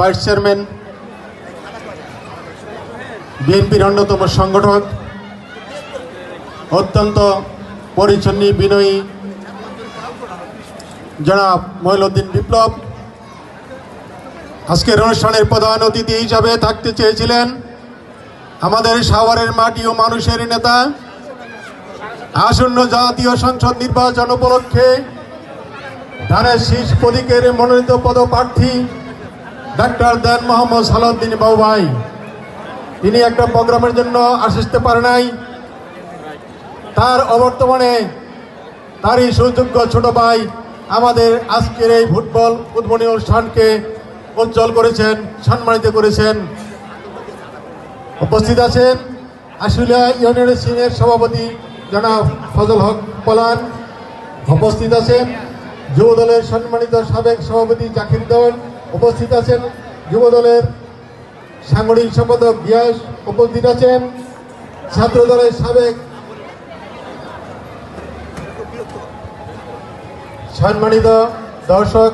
Vice chairman, বিএনপির অন্যতম সংগঠক, অত্যন্ত পরিচ্ছন্নী, বিনয়ী জনাব মহিলুদ্দিন বিপ্লব। আজকের অনুষ্ঠানের প্রধান অতিথি হিসাবে থাকতে চেয়েছিলেন আমাদের সাভারের মাটি ও মানুষের নেতা, আসন্ন জাতীয় সংসদ নির্বাচন উপলক্ষে ধানের শীষ প্রতীকের মনোনীত পদপ্রার্থী ডাক্তার দেন মোহাম্মদ সালাউদ্দিন বাবু ভাই তিনি একটা প্রোগ্রামের জন্য আসতে পারে নাই। তার অবর্তমানে তারই সুযোগ্য ছোট ভাই আমাদের আজকের এই ফুটবল উদ্বোধনী অনুষ্ঠানকে উজ্জ্বল করেছেন, সম্মানিত করেছেন। উপস্থিত আছেন আশুলিয়া ইউনিয়ন সিংয়ের সভাপতি জনাব ফজল হক পলান। উপস্থিত আছেন যুব দলের সম্মানিত সাবেক সভাপতি জাকির দেওয়ান। উপস্থিত আছেন যুবদলের সাংগঠনিক সম্পাদক গিয়াস উপস্থিত আছেন ছাত্র দলের সাবেক সম্মানিত দর্শক